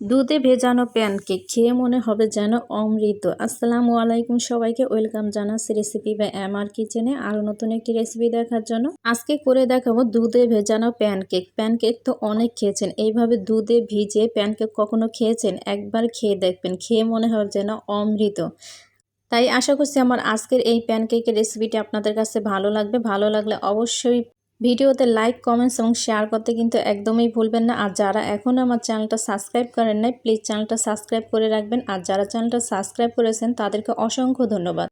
দুধে ভেজানো প্যানকেক খেয়ে মনে হবে যেন অমৃত। আসসালামু আলাইকুম সবাইকে, ওয়েলকাম জানাচ্ছি রেসিপি বা এমআর কিচেনে আরও নতুন একটি রেসিপি দেখার জন্য। আজকে করে দেখাবো দুধে ভেজানো প্যানকেক। প্যানকেক তো অনেক খেয়েছেন, এইভাবে দুধে ভিজে প্যানকেক কখনো খেয়েছেন? একবার খেয়ে দেখবেন, খেয়ে মনে হবে যেন অমৃত। তাই আশা করছি আমার আজকের এই প্যানকেকের রেসিপিটি আপনাদের কাছে ভালো লাগবে। ভালো লাগলে অবশ্যই ভিডিওতে লাইক, কমেন্টস এবং শেয়ার করতে কিন্তু একদমই ভুলবেন না। আর যারা এখনও আমার চ্যানেলটা সাবস্ক্রাইব করেন নাই, প্লিজ চ্যানেলটা সাবস্ক্রাইব করে রাখবেন। আর যারা চ্যানেলটা সাবস্ক্রাইব করেছেন, তাদেরকে অসংখ্য ধন্যবাদ।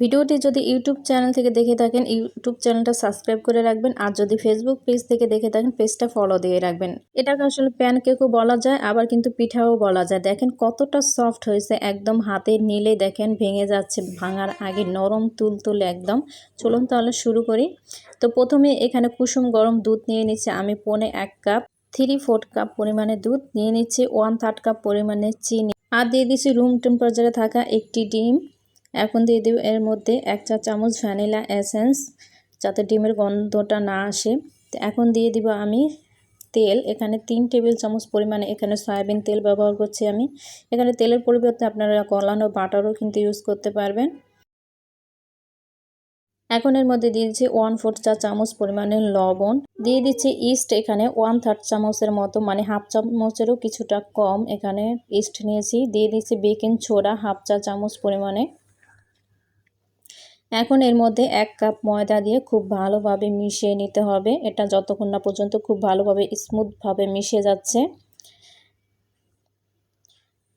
ভিডিওটি যদি ইউটিউব চ্যানেল থেকে দেখে থাকেন, ইউটিউব চ্যানেলটা সাবস্ক্রাইব করে রাখবেন আর যদি ফেসবুক পেজ থেকে দেখে থাকেন, পেজটা ফলো দিয়ে রাখবেন। এটাকে আসলে প্যান কেকও বলা যায়, আবার কিন্তু পিঠাও বলা যায়। দেখেন কতটা সফট হয়েছে, একদম হাতে নিলে দেখেন ভেঙে যাচ্ছে, ভাঙার আগে নরম তুল একদম। চলুন তাহলে শুরু করি। তো প্রথমে এখানে কুসুম গরম দুধ নিয়ে নিচ্ছে, আমি পনে এক কাপ থ্রি ফোর্থ কাপ পরিমাণে দুধ নিয়ে নিচ্ছি ওয়ান থার্ড কাপ পরিমাণে চিনি। আর দিয়ে দিচ্ছি রুম টেম্পারেচারে থাকা একটি ডিম। এখন দিয়ে দেব এর মধ্যে এক চা চামচ ভ্যানিলা এসেন্স যাতে ডিমের গন্ধটা না আসে। এখন দিয়ে দিব আমি তেল। এখানে তিন টেবিল চামচ পরিমাণে এখানে সয়াবিন তেল ব্যবহার করছি আমি। এখানে তেলের পরিবর্তে আপনারা গলানো বাটারও কিন্তু ইউজ করতে পারবেন। এখন এর মধ্যে দিয়ে দিচ্ছি ওয়ান ফোর্থ চা চামচ পরিমাণে লবণ। দিয়ে দিচ্ছি ইস্ট এখানে ওয়ান থার্ড চামচের মতো মানে হাফ চামচেরও কিছুটা কম এখানে ইস্ট নিয়েছি। দিয়ে দিচ্ছি বেকিং ছোড়া হাফ চা চামচ পরিমাণে। এখন এর মধ্যে এক কাপ ময়দা দিয়ে খুব ভালোভাবে মিশিয়ে নিতে হবে। এটা যতক্ষণ না পর্যন্ত খুব ভালোভাবে স্মুথভাবে মিশে যাচ্ছে।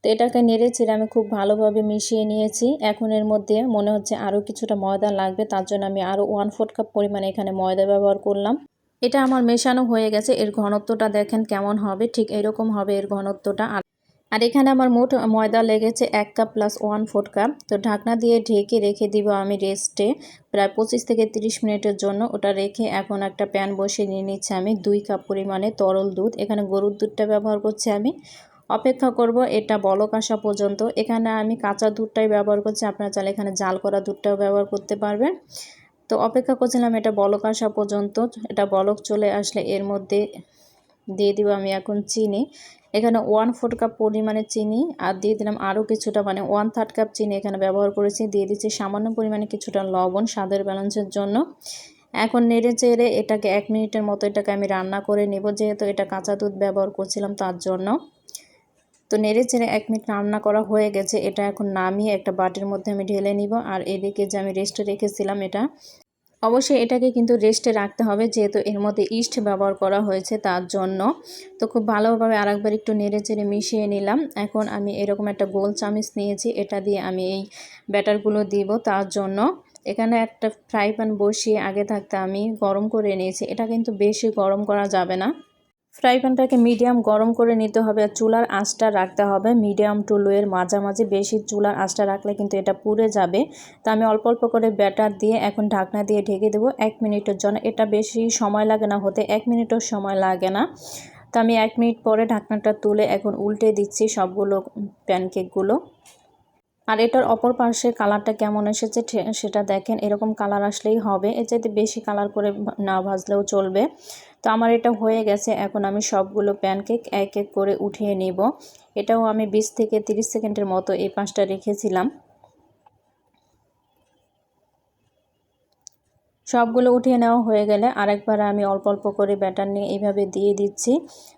তো এটাকে নেড়ে ছেড়ে আমি খুব ভালোভাবে মিশিয়ে নিয়েছি। এখন এর মধ্যে মনে হচ্ছে আরও কিছুটা ময়দা লাগবে, তার জন্য আমি আরও ওয়ান ফোর্থ কাপ পরিমাণে এখানে ময়দা ব্যবহার করলাম। এটা আমার মেশানো হয়ে গেছে, এর ঘনত্বটা দেখেন কেমন হবে, ঠিক এরকম হবে এর ঘনত্বটা। আর এখানে আমার মোট ময়দা লেগেছে এক cup plus one four cup তো ঢাকনা দিয়ে ঢেকে রেখে দিব আমি রেস্টে প্রায় পঁচিশ থেকে তিরিশ মিনিটের জন্য ওটা রেখে এখন একটা প্যান বসিয়ে নিয়ে নিচ্ছি আমি দুই কাপ পরিমাণে তরল দুধ। এখানে গরুর দুধটা ব্যবহার করছি আমি। অপেক্ষা করব এটা বলক আসা পর্যন্ত। এখানে আমি কাঁচা দুধটাই ব্যবহার করছি। আপনারা চাইলে এখানে জাল করা দুধটাও ব্যবহার করতে পারবেন। তো অপেক্ষা করছিলাম এটা বলক আসা পর্যন্ত। এটা বলক চলে আসলে এর মধ্যে দিয়ে দিব আমি এখন চিনি। এখানে ওয়ান ফোর কাপ পরিমাণে চিনি আর দিয়ে দিলাম আরও কিছুটা মানে ওয়ান থার্ড কাপ চিনি এখানে ব্যবহার করেছি। দিয়ে দিচ্ছি সামান্য পরিমাণে কিছুটা লবণ স্বাদের ব্যালেন্সের জন্য। এখন নেড়ে চেড়ে এটাকে এক মিনিটের মতো এটাকে আমি রান্না করে নেব, যেহেতু এটা কাঁচা দুধ ব্যবহার করছিলাম তার জন্য। তো নেড়ে চেড়ে এক মিনিট রান্না করা হয়ে গেছে। এটা এখন নামিয়ে একটা বাটির মধ্যে আমি ঢেলে নিব। আর এদিকে যে আমি রেস্টে রেখেছিলাম এটা অবশ্যই এটাকে কিন্তু রেস্টে রাখতে হবে, যেহেতু এর মধ্যে ইস্ট ব্যবহার করা হয়েছে তার জন্য। তো খুব ভালোভাবে আরেকবার একটু নেড়ে চেড়ে মিশিয়ে নিলাম। এখন আমি এরকম একটা গোল চামিচ নিয়েছি, এটা দিয়ে আমি এই ব্যাটারগুলো দিব তার জন্য। এখানে একটা ফ্রাই প্যান বসিয়ে আগে থাকতে আমি গরম করে নিয়েছি, এটা কিন্তু বেশি গরম করা যাবে না। ফ্রাই প্যানটাকে মিডিয়াম গরম করে নিতে হবে আর চুলার আঁচটা রাখতে হবে। মিডিয়াম টু লোয়ের মাঝামাঝি বেশি চুলার আঁচটা রাখলে কিন্তু এটা পুড়ে যাবে। তো আমি অল্প অল্প করে ব্যাটার দিয়ে এখন ঢাকনা দিয়ে ঢেকে দেবো এক মিনিটের জন্য। এটা বেশি সময় লাগে না, হতে এক মিনিটও সময় লাগে না। তো আমি এক মিনিট পরে ঢাকনাটা তুলে এখন উল্টে দিচ্ছি সবগুলো প্যানকেকগুলো। আর এটার অপর পাশে কালারটা কেমন এসেছে সেটা দেখেন। এরকম কালার আসলেই হবে। এর চাইতে বেশি কালার করে না ভাজলেও চলবে। তো আমার এটা হয়ে গেছে, এখন আমি সবগুলো প্যানকেক এক এক করে উঠিয়ে নিব। এটাও আমি 20 থেকে 30 সেকেন্ডের মতো এই পাঁচটা রেখেছিলাম। সবগুলো উঠিয়ে নেওয়া হয়ে গেলে আরেকবার আমি অল্প অল্প করে ব্যাটার নিয়ে এইভাবে দিয়ে দিচ্ছি।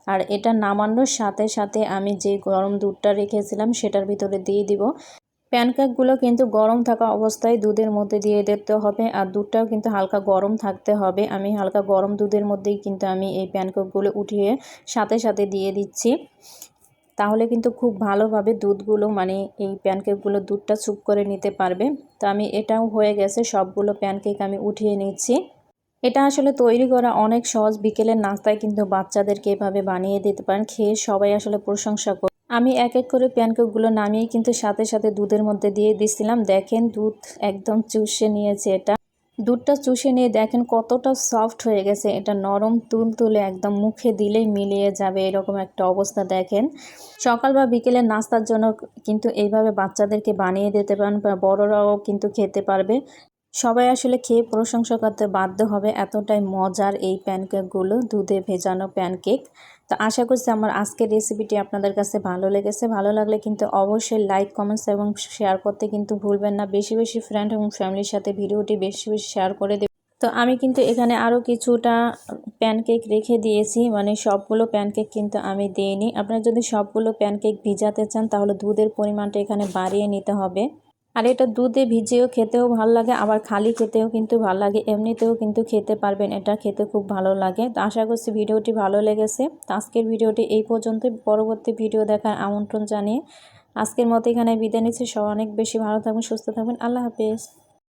আর এটা নামানোর সাথে সাথে আমি যে গরম দুধটা রেখেছিলাম সেটার ভিতরে দিয়ে দিব। প্যানকেকগুলো কিন্তু গরম থাকা অবস্থায় দুধের মধ্যে দিয়ে দিতে হবে আর দুধটাও কিন্তু হালকা গরম থাকতে হবে। আমি হালকা গরম দুধের মধ্যেই কিন্তু আমি এই প্যানকেকগুলো উঠিয়ে সাথে সাথে দিয়ে দিচ্ছি। তাহলে কিন্তু খুব ভালোভাবে দুধগুলো মানে এই প্যানকেকগুলো দুধটা চুপ করে নিতে পারবে। তো আমি এটাও হয়ে গেছে, সবগুলো প্যানকেক আমি উঠিয়ে নিচ্ছি। এটা আসলে তৈরি করা অনেক সহজ। বিকেলের নাস্তায় কিন্তু বাচ্চাদেরকে এভাবে বানিয়ে দিতে পারেন। খেয়ে সবাই আসলে প্রশংসা আমি এক এক করে প্যানকেকগুলো নামিয়ে কিন্তু সাথে সাথে দুধের মধ্যে দিয়ে দিছিলাম। দেখেন দুধ একদম চুষে নিয়েছে এটা। দুধটা চুষে নিয়ে দেখেন কতটা সফট হয়ে গেছে। এটা নরম তুল তুলে একদম মুখে দিলেই মিলিয়ে যাবে এরকম একটা অবস্থা, দেখেন। সকাল বা বিকেলে নাস্তার জন্য কিন্তু এইভাবে বাচ্চাদেরকে বানিয়ে দিতে পারেন বা বড়রাও কিন্তু খেতে পারবে। সবাই আসলে খেয়ে প্রশংসা করতে বাধ্য হবে। এতটাই মজার এই প্যানকেকগুলো, দুধে ভেজানো প্যানকেক। তো আশা করছি আমার আজকের রেসিপিটি আপনাদের কাছে ভালো লেগেছে। ভালো লাগলে কিন্তু অবশ্যই লাইক, কমেন্টস এবং শেয়ার করতে কিন্তু ভুলবেন না। বেশি বেশি ফ্রেন্ড এবং ফ্যামিলির সাথে ভিডিওটি বেশি বেশি শেয়ার করে দেবেন। তো আমি কিন্তু এখানে আরও কিছুটা প্যানকেক রেখে দিয়েছি। মানে সবগুলো প্যানকেক কিন্তু আমি দিইনি। আপনারা যদি সবগুলো প্যানকেক ভিজাতে চান, তাহলে দুধের পরিমাণটা এখানে বাড়িয়ে নিতে হবে। আর এটা দুধে ভিজিয়েও খেতেও ভালো লাগে, আবার খালি খেতেও কিন্তু ভালো লাগে, এমনিতেও কিন্তু খেতে পারবেন, এটা খেতে খুব ভালো লাগে। তো আশা করছি ভিডিওটি ভালো লেগেছে। তো আজকের ভিডিওটি এই পর্যন্ত পরবর্তী ভিডিও দেখার আমন্ত্রণ জানিয়ে আজকের মতো এখানে বিদায় নিচ্ছি। সব অনেক বেশি ভালো থাকবেন সুস্থ থাকবেন আল্লাহ হাফেজ।